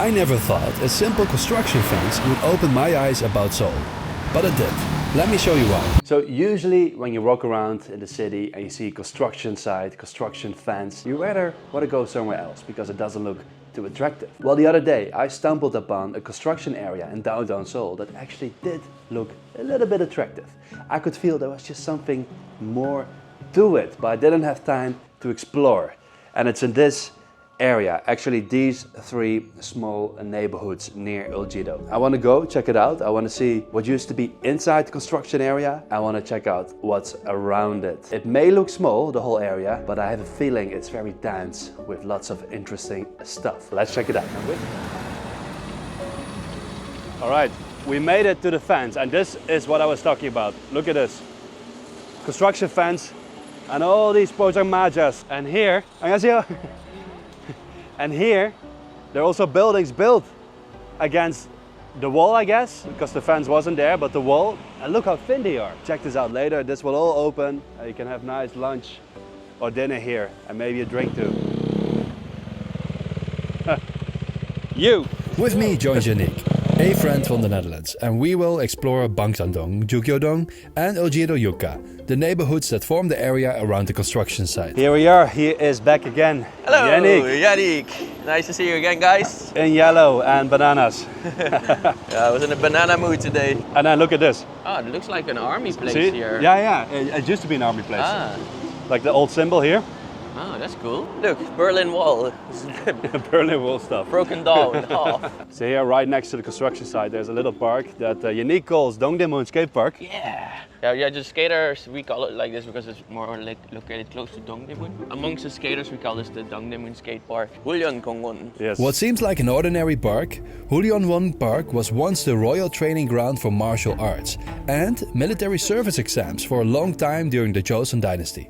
I never thought a simple construction fence would open my eyes about Seoul, but it did. Let me show you why. So usually when you walk around in the city and you see construction site, construction fence, you rather want to go somewhere else because it doesn't look too attractive. Well, the other day I stumbled upon a construction area in downtown Seoul that actually did look a little bit attractive. I could feel there was just something more to it, but I didn't have time to explore. And it's in this area, actually these three small neighborhoods near Uljido. I want to go check it out. I want to see what used to be inside the construction area. I want to check out what's around it. It may look small, the whole area, but I have a feeling it's very dense with lots of interesting stuff. Let's check it out. All right, we made it to the fence and this is what I was talking about. Look at this. Construction fence and all these Pojangmajas. And here, 안녕하세요. And here, there are also buildings built against the wall, I guess, because the fence wasn't there, but the wall. And look how thin they are. Check this out later. This will all open. And you can have nice lunch or dinner here, and maybe a drink too. you. With me joins Yannick, a friend from the Netherlands, and we will explore Bangsan-dong, Jukyo-dong, and Uljido-Yuka, the neighborhoods that form the area around the construction site. Here we are. He is back again. Hello, Yannick. Yannick. Nice to see you again, guys. In yellow and bananas. Yeah, I was in a banana mood today. And then look at this. Oh, it looks like an army place See? here. Yeah, yeah. It, it used to be an army place. Ah, Like the old symbol here. Oh, that's cool. Look, Berlin Wall. Berlin Wall stuff. Broken down in half. So here, right next to the construction site, there's a little park that uh, Yannick calls Dongdaemun Skate Park. Yeah. Yeah, yeah, just skaters, we call it like this because it's more like located close to Dongdaemun. Amongst the skaters, we call this the Dongdaemun Skate Park. Hulyeon Gongwon. Yes. What seems like an ordinary park, Hulyeonwon Park was once the royal training ground for martial arts and military service exams for a long time during the Joseon dynasty.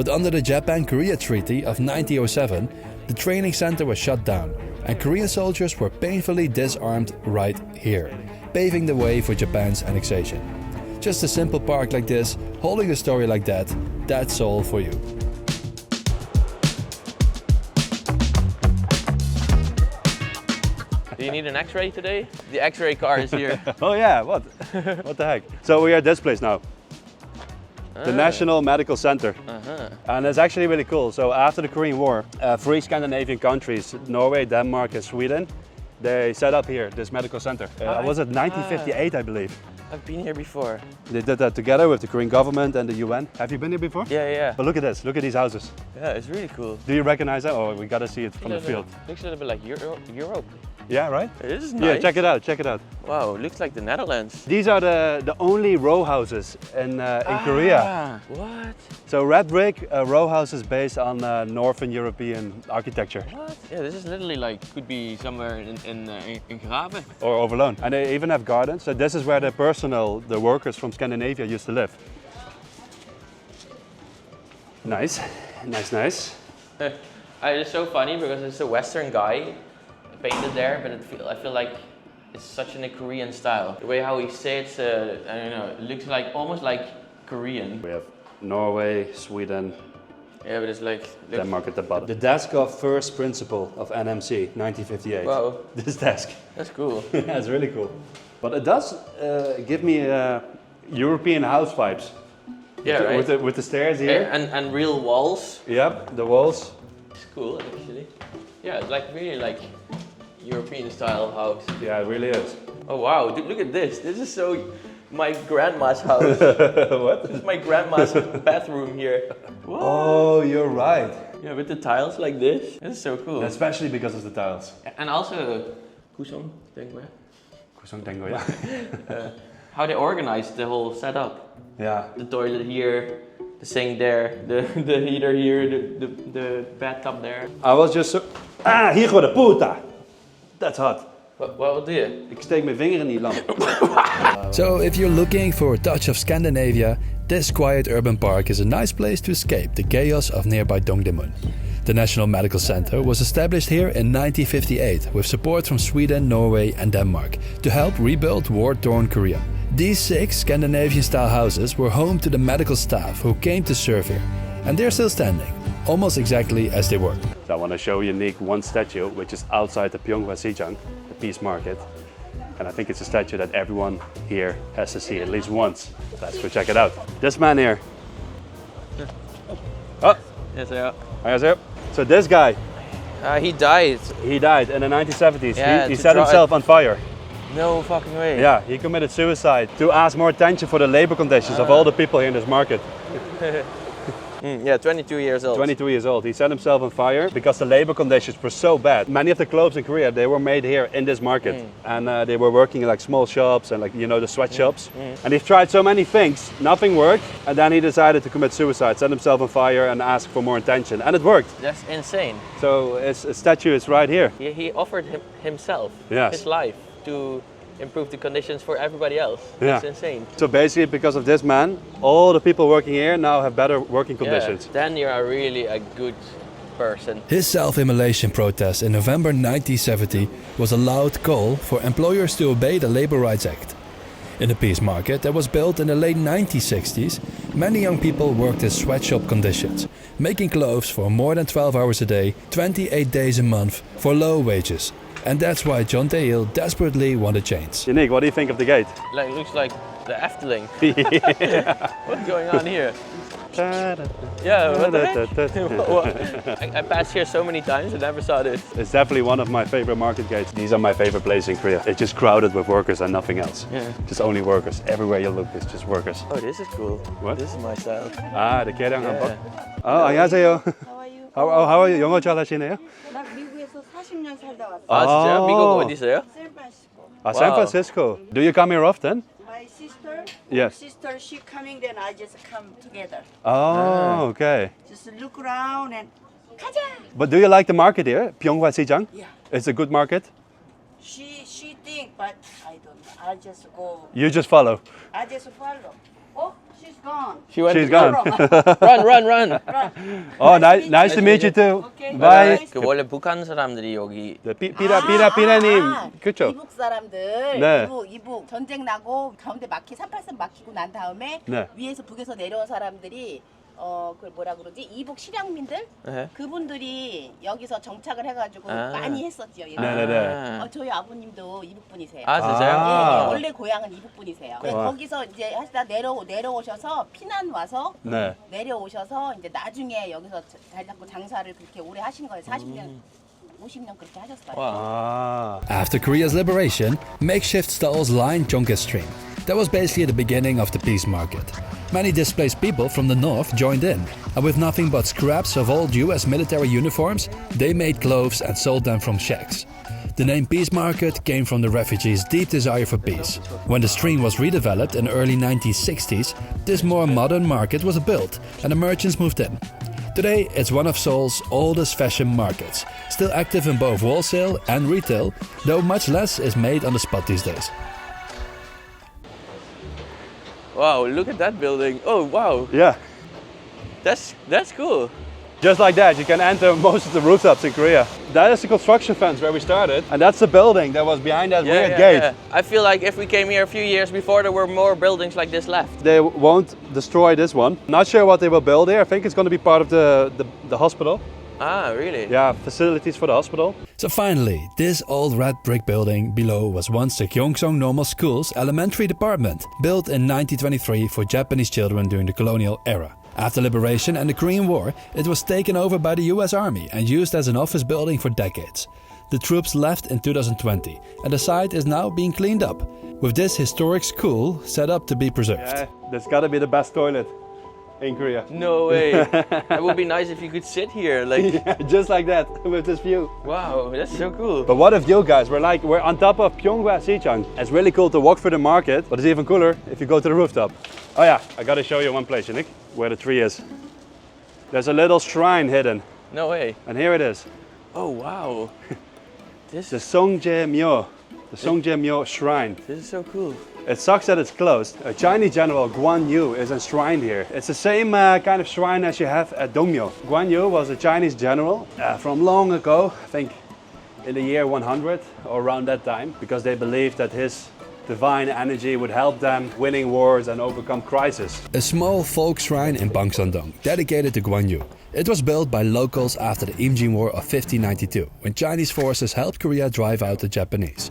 But under the Japan-Korea Treaty of 1907, the training center was shut down and Korean soldiers were painfully disarmed right here, paving the way for Japan's annexation. Just a simple park like this, holding a story like that, that's all for you. Do you need an x-ray today? The x-ray car is here. Oh yeah, what? what the heck? So we are at this place now. The National Medical Center. Uh-huh. And it's actually really cool. So after the Korean War, uh, three Scandinavian countries, Norway, Denmark and Sweden, they set up here this medical center. Uh, Ah, was it 1958, I believe? I've been here before. They did that together with the Korean government and the UN. Have you been here before? Yeah, yeah. But look at this, look at these houses. Yeah, it's really cool. Do you recognize that? Oh, we gotta see it from the field. Looks a little bit like Euro- Europe. Yeah, right? It is nice. Yeah, check it out, check it out. Wow, looks like the Netherlands. These are the, the only row houses in, uh, in Korea. Ah, What? So red brick uh, row houses based on uh, Northern European architecture What? Yeah, this is literally like could be somewhere in in uh, in, in Graven. or overloan. And they even have gardens. So this is where the personnel, the workers from Scandinavia used to live. Nice, nice, nice. It's so funny because it's a Western guy painted there, but it feel, I feel like it's such in a Korean style. The way how he sits, uh, I don't know, it looks like almost like Korean. We have Norway, Sweden, Yeah, but it's like look, Denmark at the bottom. The desk of first principle of NMC, 1958. Wow, This desk. that's cool. That's really cool. But it does uh, give me uh, European house vibes. Yeah, with, the, right. with, the, with the stairs here. Yeah, and and real walls. Yep, the walls. It's cool actually. Yeah, it's like really like European style house. Yeah, it really is. Oh wow, dude, look at this. This is so my grandma's house. what? this is my grandma's bathroom here. What? Oh, you're right. Yeah, with the tiles like this. This is so cool. Especially because of the tiles. and also, Kusong, maar. Kusong Tango, yeah. Uh, how they organized the whole setup. yeah. The toilet here, the sink there, the, the heater here, the, the, the bathtub there. I was just so... Ah, hijo de puta! That's hot. Wat, wat doe je? Ik steek mijn vinger in die lamp. So, if you're looking for a touch of Scandinavia, this quiet urban park is a nice place to escape the chaos of nearby Dongdaemun. The National Medical Center was established here in 1958 with support from Sweden, Norway, and Denmark to help rebuild war torn Korea. These six Scandinavian style houses were home to the medical staff who came to serve here, and they're still standing, almost exactly as they were. I want to show unique one statue, which is outside the Pyeonghwa Sijang, the Peace Market. And I think it's a statue that everyone here has to see at least once. Let's go check it out. This man here. Oh, Yes, yeah. 안녕하세요. So this guy, Uh, he died. he died in the 1970s. Yeah, he he to set try- himself on fire. No fucking way. Yeah, he committed suicide to ask more attention for the labor conditions of all the people here in this market. Mm, yeah, 22 years old. 22 years old. He set himself on fire because the labor conditions were so bad. Many of the clothes in Korea they were made here in this market, and uh, they were working in like small shops and like you know the sweatshops. And he tried so many things, nothing worked, and then he decided to commit suicide, set himself on fire, and ask for more attention, and it worked. That's insane. So his, his statue is right here. He, he offered him, himself, Yes. his life, to improve the conditions for everybody else. Yeah. That's insane. So basically, because of this man, all the people working here now have better working conditions. Yeah. Then you're really a good person. His self immolation protest in November 1970 was a loud call for employers to obey the Labor Rights Act. In the peace market that was built in the late 1960s, many young people worked in sweatshop conditions, making clothes for more than 12 hours a day, 28 days a month, for low wages. And that's why John Tail desperately wanted change. Unique, what do you think of the gate? Like looks like the Efteling. What's going on here? Yeah, what the heck? What? I, I passed here so many times and never saw this. It's definitely one of my favorite market gates. These are my favorite places in Korea. It's just crowded with workers and nothing else. Yeah. Just only workers. Everywhere you look, it's just workers. Oh, this is cool. What? This is my style. 아, the 계량 한번. Yeah. 아, 안녕하세요. How are you? How, how, how are you? 영어 잘 하시네요? 나 미국에서 40년 살다 왔어. 아, 진짜요? 미국 어디서요? 샌프란시스코. 아, San Wow. Francisco. Do you come here often? My sister, Yes. sister, she coming, then I just come together. Oh, okay. Just look around and 가자. But do you like the market here? Pyeonghwa Sijang? Yeah. It's a good market? She she think, but I don't know. I just go. You just follow. I just follow. Oh, she's gone. She went She's gone. Run, run, run. Run. Oh, nice, nice to meet you too. Okay. Bye. 그 원래 북한 사람들이 여기 네, 피, 피라, 피라, 피라님. 아, 그쵸? 이북 사람들 네. 이북 이북 전쟁 나고 가운데 막히 38선 막히고 난 다음에 네. 위에서 북에서 내려온 사람들이 어 그걸 뭐라 그러지 이북 실향민들 네. 그분들이 여기서 정착을 해가지고 아. 많이 했었죠. 네, 네, 네. 아, 어, 저희 아버님도 이북 분이세요. 아 진짜요? 아. 예, 예, 원래 고향은 이북 분이세요. 네, 와. 거기서 이제 하시다 내려 내려오셔서 피난 와서 네. 내려오셔서 이제 나중에 여기서 잘 잡고 장사를 그렇게 오래 하신 거예요. 40년, Wow. After Korea's liberation, makeshift stalls lined Jonggye Stream. That was basically the beginning of the peace market. Many displaced people from the north joined in, and with nothing but scraps of old US military uniforms, they made clothes and sold them from shacks. The name Peace Market came from the refugees' deep desire for peace. When the stream was redeveloped in early 1960s, this more modern market was built and the merchants moved in. Today, it's one of Seoul's oldest fashion markets, still active in both wholesale and retail, though much less is made on the spot these days. Wow, look at that building. Oh wow, Yeah. that's that's cool. Just like that, you can enter most of the rooftops in Korea. That is the construction fence where we started, and that's the building that was behind that weird gate. I feel like if we came here a few years before, there were more buildings like this left. They won't destroy this one. Not sure what they will build here. I think it's going to be part of the, the, the hospital. Ah, really? Yeah, facilities for the hospital. So finally, this old red brick building below was once the Gyeongsong Normal School's elementary department, built in 1923 for Japanese children during the colonial era. After liberation and the Korean War, it was taken over by the US Army and used as an office building for decades. The troops left in 2020, and the site is now being cleaned up, with this historic school set up to be preserved. Yeah, that's got to be the best toilet in Korea. No way. it would be nice if you could sit here. Like, Yeah, just like that with this view. wow, that's so cool. But what if you guys were like, we're on top of Pyeonghwa Sichang. It's really cool to walk through the market, but it's even cooler if you go to the rooftop. Oh yeah, I gotta show you one place, Nick, where the tree is. There's a little shrine hidden, No way. and here it is. Oh wow. This is The Songje Myo. The Songje Myo shrine. this is so cool. It sucks that it's closed. A Chinese general, Guan Yu, is enshrined here. It's the same uh, kind of shrine as you have at Dongmyo. Guan Yu was a Chinese general uh, from long ago, I think in the year 100 or around that time, because they believed that his divine energy would help them winning wars and overcome crisis. A small folk shrine in Bangsandong, dedicated to Guan Yu. It was built by locals after the Imjin War of 1592, when Chinese forces helped Korea drive out the Japanese.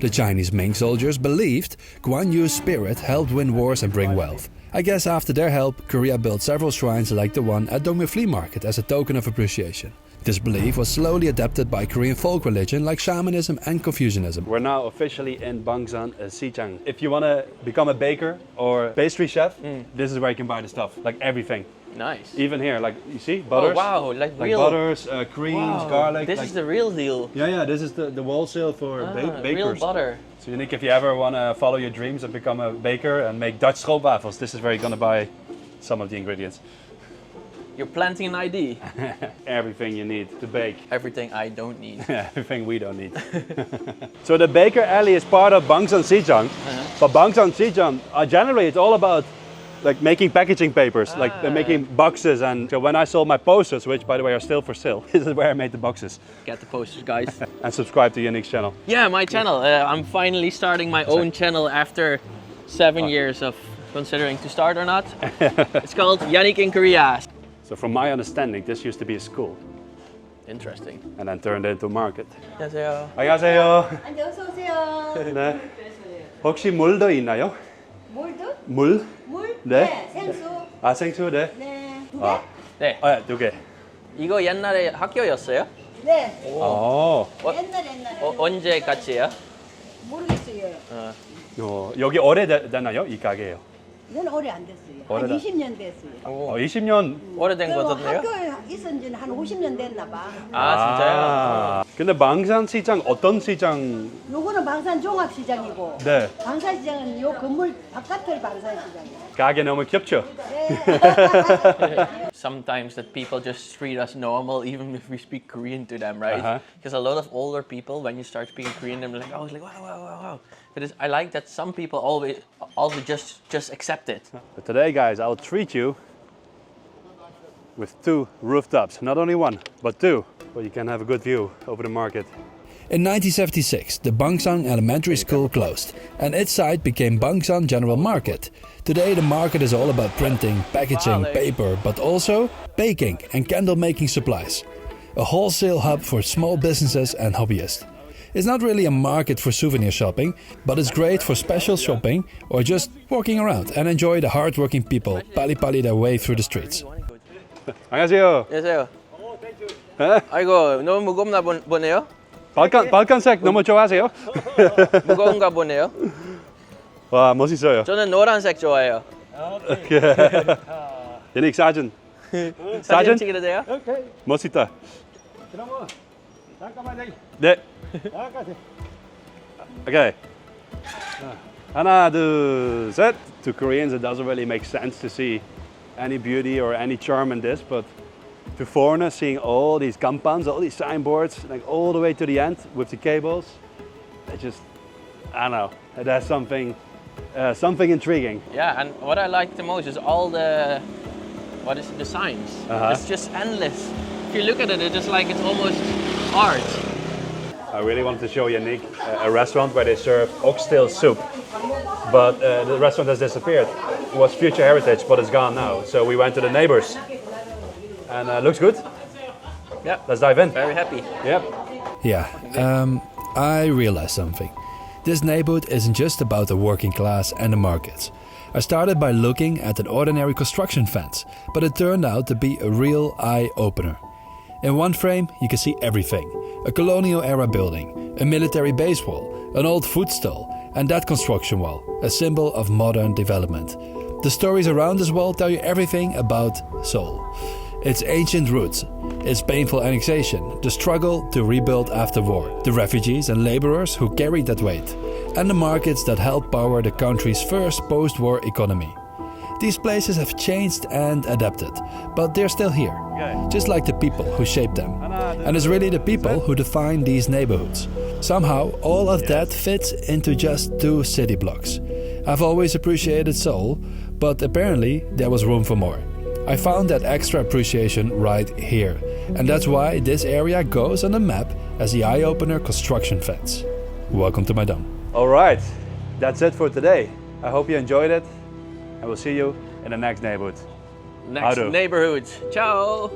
The Chinese Ming soldiers believed Guan Yu's spirit helped win wars and bring wealth. I guess after their help, Korea built several shrines like the one at Dongmyo Flea Market as a token of appreciation. This belief was slowly adapted by Korean folk religion like shamanism and Confucianism. We're now officially in Bangsan, uh, Xichang. If you want to become a baker or pastry chef, this is where you can buy the stuff, like everything. Nice. Even here, like you see, Oh butters. wow, like Like real. butters, uh, creams, Wow, garlic. This like- is the real deal. yeah, yeah. This is the, the wholesale for Ah, ba- real bakers. butter. So, Nick, if you ever want to follow your dreams and become a baker and make Dutch stroopwafels, this is where you're gonna buy some of the ingredients. You're planting an ID. Everything you need to bake. Everything I don't need. Everything we don't need. so the Baker Alley is part of Bangsan Xijang, but Bangsan Xijang, uh, generally it's all about like making packaging papers, like uh, Ah. making boxes. And so when I sold my posters, which by the way are still for sale, this is where I made the boxes. Get the posters, guys. And subscribe to Yannick's channel. yeah, my channel. Uh, I'm finally starting my own channel after seven years of considering to start or not. it's called Yannick in Korea. So from my understanding, this used to be a school Interesting. and then turned into a market. 안녕하세요. 안녕하세요. 안녕 어서 오세요. 네. 혹시 물도 있나요? 뭘도? 물? 물? 네. 생수. 아 생수 네. 네. 두 개? 아, 네. 아, 두 개. 이거 옛날에 학교였어요? 네. 어. 어, 옛날 옛날에. 어, 언제 같이요? 모르겠어요. 어, 여기 오래됐나요? 이 가게요. 는 오래 안 됐어요. 오래다. 한 20년 됐어요. 어, 20년. 오래된 그리고 거던데요? 학교에 있은 지는 한 50년 됐나 봐. 아, 진짜요? 아, 근데 방산 시장 어떤 시장? 요거는 방산 종합시장이고 네. 방산시장은 요 건물 바깥을 방산시장이에요. 가게 너무 귀엽죠? 네. Sometimes that people just treat us normal even if we speak Korean to them, right? Uh-huh. Because a lot of older people, when you start speaking Korean, they're like, oh, it's like wow, wow, wow, wow. But it's, I like that some people always, also just just accept it. But today, guys, I'll treat you with two rooftops. Not only one, but two. But you can have a good view over the market. In 1976, the Bangsang Elementary School closed, and its site became Bangsang General Market. Today, the market is all about printing, packaging, Wow, paper, but also baking and candle making supplies. A wholesale hub for small businesses and hobbyists. It's not really a market for souvenir shopping, but it's great for special shopping or just walking around and enjoy the hardworking people pali pali their way through the streets. 안녕하세요. 안녕하세요. 에? 아이고 너무 무겁나 보, 보네요. 발칸 발칸색 너무 좋아하세요? 무거운가 보네요. 와 멋있어요. 저는 노란색 좋아해요. 연익 사진. 사진 사진? 찍어도 돼요? 멋있다. 네. Okay. 하나, 둘, 셋. To Koreans, it doesn't really make sense to see any beauty or any charm in this, but to foreigners, seeing all these gampans, all these signboards, like all the way to the end with the cables, it just, I don't know, it has something, uh, something intriguing. Yeah, and what I like the most is all the what is it, the signs. Uh-huh. It's just endless. If you look at it, it's just like it's almost art. I really wanted to show Yannick uh, a restaurant where they serve oxtail soup, but uh, the restaurant has disappeared. It was Future Heritage, but it's gone now. So we went to the neighbors, and uh, looks good. Yeah, Let's dive in. very happy. Yep. Yeah, um, I realized something. This neighborhood isn't just about the working class and the markets. I started by looking at an ordinary construction fence, but it turned out to be a real eye opener. In one frame, you can see everything a colonial era building, a military base wall, an old food stall, and that construction wall, a symbol of modern development. The stories around this wall tell you everything about Seoul its ancient roots, its painful annexation, the struggle to rebuild after war, the refugees and laborers who carried that weight, and the markets that helped power the country's first post war economy. These places have changed and adapted, but they're still here, just like the people who shaped them. And it's really the people who define these neighborhoods. Somehow, all of that fits into just two city blocks. I've always appreciated Seoul, but apparently there was room for more. I found that extra appreciation right here, and that's why this area goes on the map as the eye opener construction fence. Welcome to my dome. All right. That's it for today. I hope you enjoyed it, and we'll see you in the next neighborhood. Next Houdoe. neighborhood. Ciao.